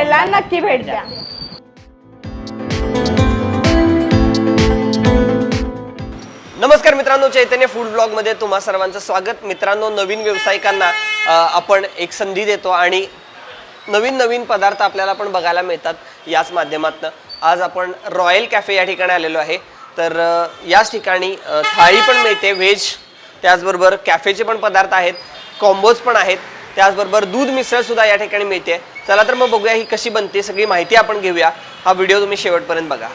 हॉटेलला नक्की भेट द्या. नमस्कार मित्रांनो चैतन्य फूड ब्लॉगमध्ये तुम्हा सर्वांचं स्वागत. मित्रांनो नवीन व्यावसायिकांना आपण एक संधी देतो आणि नवीन नवीन पदार्थ आपल्याला पण बघायला मिळतात याच माध्यमातनं. आज आपण रॉयल कॅफे या ठिकाणी आलेलो आहे. तर याच ठिकाणी थाळी पण मिळते व्हेज त्याचबरोबर कॅफेचे पण पदार्थ आहेत कॉम्बोज पण आहेत त्याचबरोबर दूध मिसळ सुद्धा या ठिकाणी मिळते. चला तर मग बघूया ही कशी बनते सगळी माहिती आपण घेऊया. हा व्हिडिओ तुम्ही शेवटपर्यंत बघा.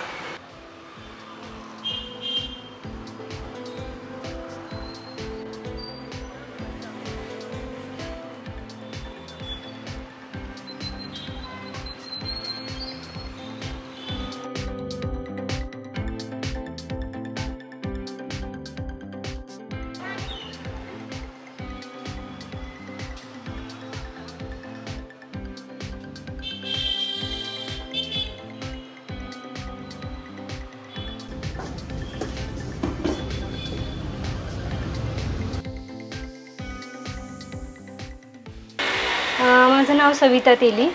माझं नाव सविता तेली.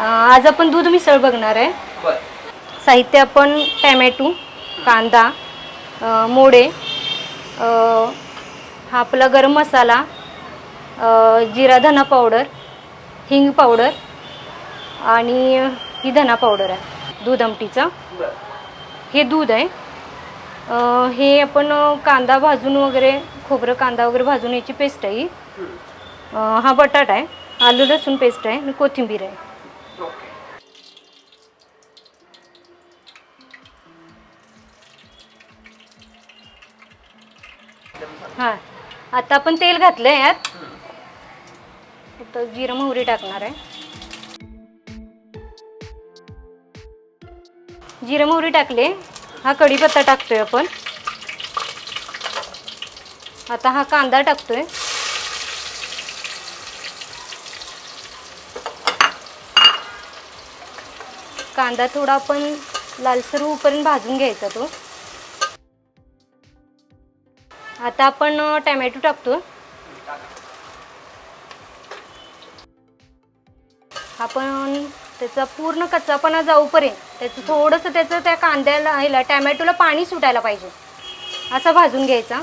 आज आपण दूध मिसळ बघणार आहे. साहित्य आपण टॅमॅटो कांदा मोडे हा आपला गरम मसाला जिरा धना पावडर हिंग पावडर आणि ही धना पावडर आहे दूध आमटीचं. हे दूध आहे. हे आपण कांदा भाजून वगैरे खोबरं कांदा वगैरे भाजून याची पेस्ट आहे ही. हा बटाटा आहे. आलू लसूण पेस्ट आहे आणि कोथिंबीर आहे. हां आता आपण तेल घातलं आहे यात. आता जिरं मोहरी टाकणार आहे. जिरं मोहरी टाकले. हा कढीपत्ता टाकतोय आपण. आता हा कांदा टाकतोय. कांदा थोडा आपण लालसर होऊपर्यंत भाजून घ्यायचा तो. आता आपण टॅमॅटो टाकतो. आपण त्याचा पूर्ण कच्चापणा जाऊपर्यंत त्याचं थोडंसं त्याचं त्या कांद्याला ह्याला टॅमॅटोला पाणी सुटायला पाहिजे. असा भाजून घ्यायचा.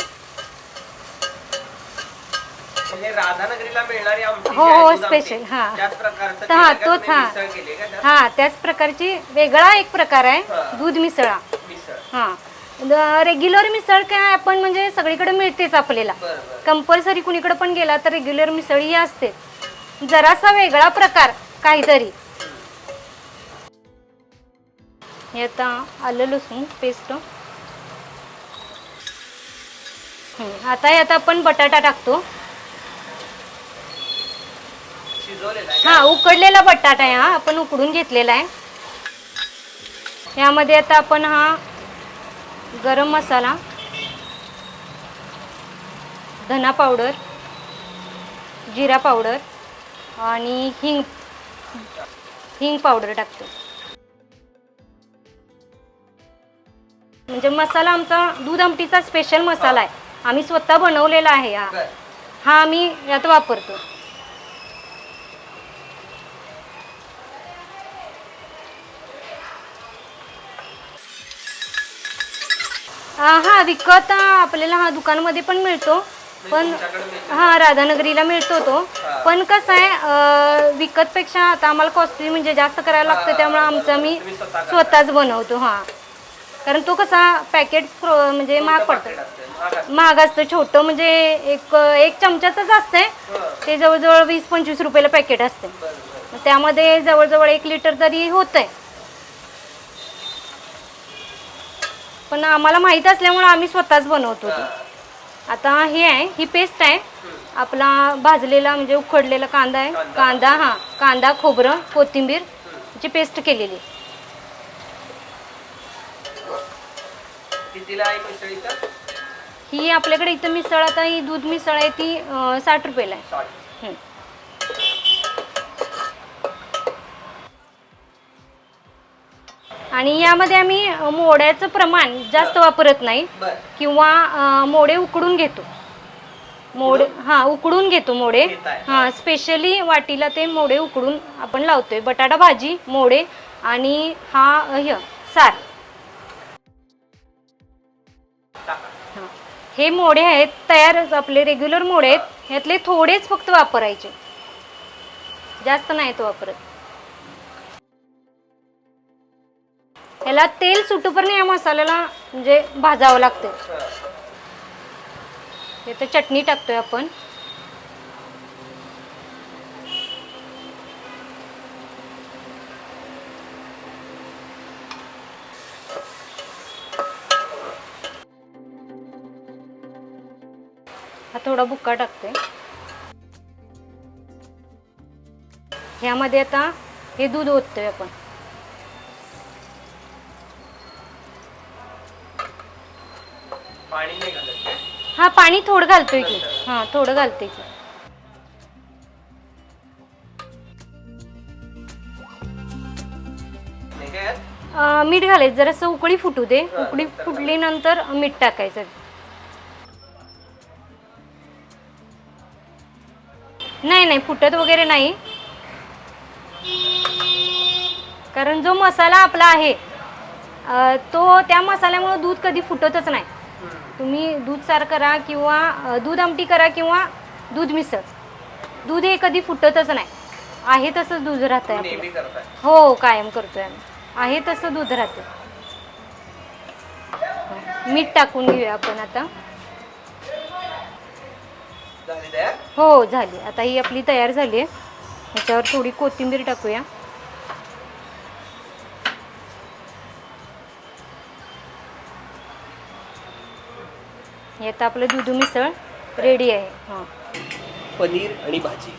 म्हणजे राधानगरीला मिळणारी आमटी हो, जी आहे, हो, दूध आमटी, special, हा. त्याच प्रकारचं तर हा, केलं का तोच, तुम्ही हा. मिसळ केली का त्यात? हां त्याच प्रकारची वेगळा एक प्रकार हा. आहे दूध मिसळा मिसळ हां रेग्युलर मिसळ काय आपण म्हणजे सगळीकडे मिळतेच आपल्याला बरं, बरं. कंपल्सरी कुणीकडे पण गेला तर रेग्युलर मिसळ ही असते जरासा वेगळा प्रकार काहीतरी हे आता आलं लसूण पेस्ट आता यात आपण बटाटा टाकतो शिजवलेलं आहे. का? हा उकडलेला बटाटा आहे हा आपण उकडून घेतलेला आहे. यामध्ये आता आपण हा गरम मसाला धना पावडर जिरा पावडर आणि हिंग हिंग पावडर टाकतो. म्हणजे मसाला आमचा दूध आमटीचा स्पेशल मसाला आहे. आम्ही स्वतः बनवलेला आहे हा. हा आम्ही यात वापरतो. हा हा विकत अं, आपल्याला हा दुकानमध्ये पण मिळतो. पण. हा राधानगरीला मिळतो तो. पण कसं आहे अं, विकतपेक्षा आता आम्हाला कॉस्टली म्हणजे जास्त करायला लागतं त्यामुळे आमचं मी. स्वतःच बनवतो हा. कारण तो कसा पॅकेट म्हणजे महाग पडतं. महाग असतं. छोटं म्हणजे एक एक चमचाचंच असतंय. ते जवळजवळ वीस पंचवीस रुपयाला पॅकेट असते. त्यामध्ये जवळजवळ एक लिटर तरी होतंय. पण आम्हाला माहीत असल्यामुळे आम्ही स्वतःच बनवतो ते. आता हे आहे ही पेस्ट आहे आपला भाजलेला म्हणजे उकडलेला कांदा आहे कांदा. हा कांदा खोबरं कोथिंबीर ची पेस्ट केलेली कितीला आहे मिसळ इथं? ही आपल्याकडे इथं मिसळ आता ही दूध मिसळ आहे ती साठ रुपयाला आहे. हं. आणि यामध्ये आम्ही अ, मोड्याचं प्रमाण जास्त वापरत नाही. बरं. किंवा अ, मोडे उकडून घेतो. मोडे हा उकडून घेतो मोडे. घेताय. हा स्पेशली वाटीला ते मोडे उकडून आपण लावतोय. बटाटा भाजी मोडे आणि हा ह्य सार. हा. हे मोडे आहेत तयारच आपले रेग्युलर मोडे आहेत. ह्यातले थोडेच फक्त वापरायचे. जास्त नाहीत वापरत. याला तेल सुटूपर्यंत या मसाल्याला म्हणजे भाजावं लागतं तर चटणी टाकतोय आपण. हा थोडा बुक्का टाकतोय. ह्यामध्ये आता हे दूध ओततोय आपण. हा पाणी थोडं घालतोय की. हा थोडं घालतोय की. अं, मीठ घालायचं. जरासं उकळी फुटू दे. उकळी फुटली नंतर मीठ टाकायचं. नाही नाही फुटत वगैरे नाही. कारण जो मसाला आपला आहे अं, तो त्या मसाल्यामुळे दूध कधी फुटतच नाही. तुम्ही दूध सार करा किंवा दूध आमटी करा किंवा दूध मिसळ. दूध हे कधी फुटतच नाही. आहे तसंच दूध राहतं करताय. हो कायम करतोय आम्ही. आहे तसं दूध राहते मीठ टाकून घेऊया आपण आता. हो झाली. आता ही आपली तयार झाली आहे. ह्याच्यावर थोडी कोथिंबीर टाकूया. हे आता आपलं दुधू मिसळ रेडी आहे. हां. पनीर आणि भाजी.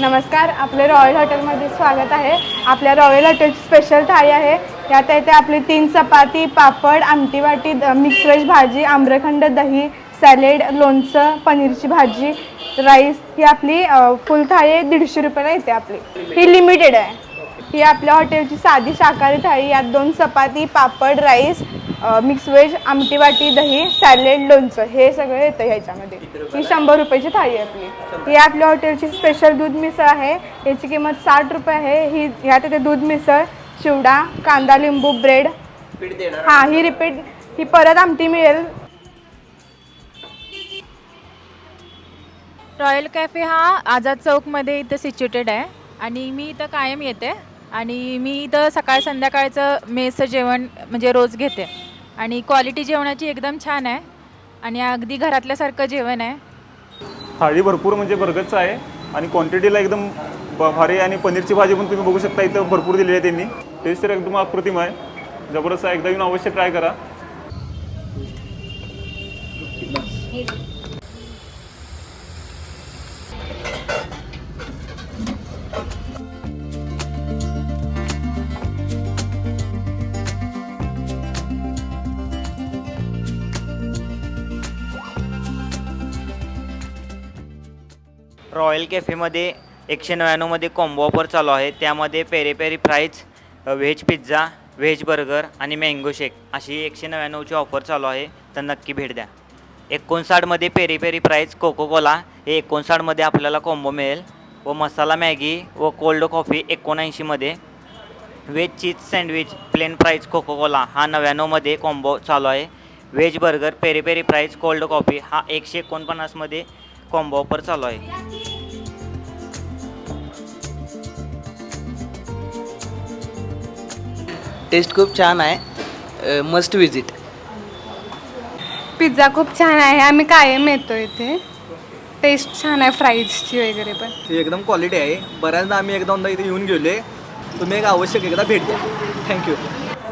नमस्कार आपले रॉयल हॉटेलमध्ये स्वागत आहे. आपल्या रॉयल हॉटेलची स्पेशल थाळी आहे. यात येते आपली तीन चपाती पापड आमटी वाटी मिक्स व्हेज भाजी आम्रखंड दही सॅलेड लोणचं पनीरची भाजी राईस ही आपली फुल थाळी दीडशे रुपयाला येते आपली. ही लिमिटेड आहे. ही आपल्या हॉटेलची साधी शाकाहारी थाळी यात दोन chapati papad rice mix veg आमटी वाटी दही सॅलेड लोणचं हे सगळं येतं ह्याच्यामध्ये. ही शंभर रुपयाची थाळी आहे आपली. ही आपल्या हॉटेलची स्पेशल दूध मिसळ आहे. याची किंमत साठ रुपये आहे. ही ह्यात येते दूध मिसळ चिवडा कांदा लिंबू ब्रेड हां ही रिपीट ही परत आमटी मिळेल. रॉयल कॅफे हा आझाद चौकमध्ये इथं सिच्युएटेड आहे. आणि मी इथं कायम येते. आणि मी इथं सकाळ संध्याकाळचं मेसचं जेवण म्हणजे रोज घेते. आणि क्वालिटी जेवणाची एकदम छान आहे. आणि अगदी घरातल्यासारखं जेवण आहे. थाळी भरपूर म्हणजे बर्गरचं आहे. आणि क्वांटिटीला एकदम ब- भारी आणि पनीरची भाजी पण तुम्ही बघू शकता इथं भरपूर दिलेली आहे त्यांनी. टेस्ट तर एकदम अप्रतिम आहे. जबरदस्त आहे. एकदा येऊन अवश्य ट्राय करा. रॉयल कॅफेमध्ये एकशे नव्याण्णवमध्ये कॉम्बो ऑफर चालू आहे. त्यामध्ये peri peri fries veg pizza veg burger आणि मँगो शेक अशी एकशे नव्याण्णवची ऑफर चालू आहे. तर नक्की भेट द्या. एकोणसाठमध्ये peri peri fries Coca Cola हे एकोणसाठमध्ये आपल्याला कॉम्बो मिळेल. व मसाला मॅगी व cold coffee एकोणऐंशीमध्ये veg cheese sandwich plain fries Coca Cola हा नव्याण्णवमध्ये कॉम्बो चालू आहे. Veg burger peri peri fries cold coffee हा एकशे एकोणपन्नासमध्ये कॉम्बो ऑफर चालू आहे. टेस्ट खूप छान आहे. मस्ट विजिट पिझ्झा खूप छान आहे. आम्ही कायम येतो इथे. टेस्ट छान आहे फ्राईजची वगैरे पण. ही एकदम क्वालिटी आहे. बऱ्याचदा आम्ही एकदा दोनदा इथे येऊन गेलोय. तुम्ही एक आवश्यक एकदा भेट द्या. थँक्यू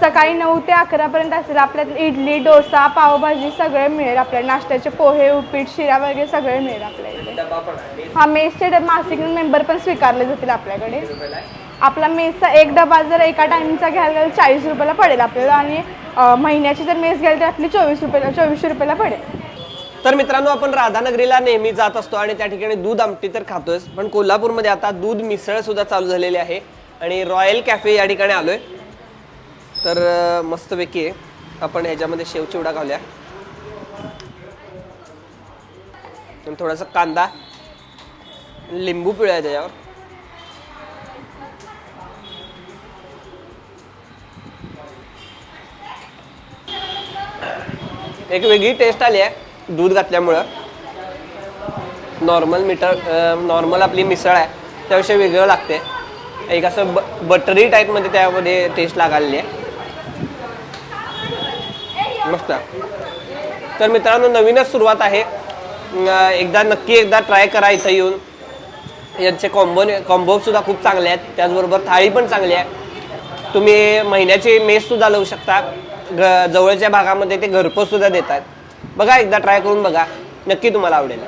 सकाळी नऊ ते अकरापर्यंत असेल. आपल्यात इडली डोसा पावभाजी सगळे मिळेल आपल्या नाश्त्याचे पोहे उपीट शिरा वगैरे सगळे मिळेल आपल्या इथे. हा मेसचे मासिक मेंबर पण स्वीकारले जातील आपल्याकडे. आपला मेसचा एक डबा जर एका टाईमचा घ्यायला गेला चाळीस रुपयाला पडेल आपल्याला आणि महिन्याची जर मेस घ्यायला तर आपली चोवीस रुपयाला चोवीसशे रुपयाला पडेल. तर मित्रांनो आपण राधानगरीला नेहमी जात असतो आणि त्या ठिकाणी दूध आमटी तर खातोय पण कोल्हापूरमध्ये आता दूध मिसळ सुद्धा चालू झालेली आहे आणि रॉयल कॅफे या ठिकाणी आलोय. तर अं, मस्तपैकी आहे आपण ह्याच्यामध्ये शेव चिवडा घालूया आणि थोडासा कांदा लिंबू पिळूया त्याच्यावर. एक वेगळी टेस्ट आली आहे दूध घातल्यामुळं. नॉर्मल मीटर नॉर्मल आपली मिसळ आहे त्यापेक्षा वेगळं लागते. एक असं ब बटरी टाईपमध्ये त्यामध्ये टेस्ट लागालेली आहे. मस्त. तर मित्रांनो नवीनच सुरुवात आहे. एकदा नक्की एकदा ट्राय करा इथं येऊन. यांचे कॉम्बो कॉम्बो सुद्धा खूप चांगले आहेत. त्याचबरोबर थाळी पण चांगली आहे. तुम्ही महिन्याची मेस सुद्धा लावू शकता. ग जवळच्या भागामध्ये ते घरपोच सुद्धा देतात. बघा एकदा ट्राय करून बघा. नक्की तुम्हाला आवडेल.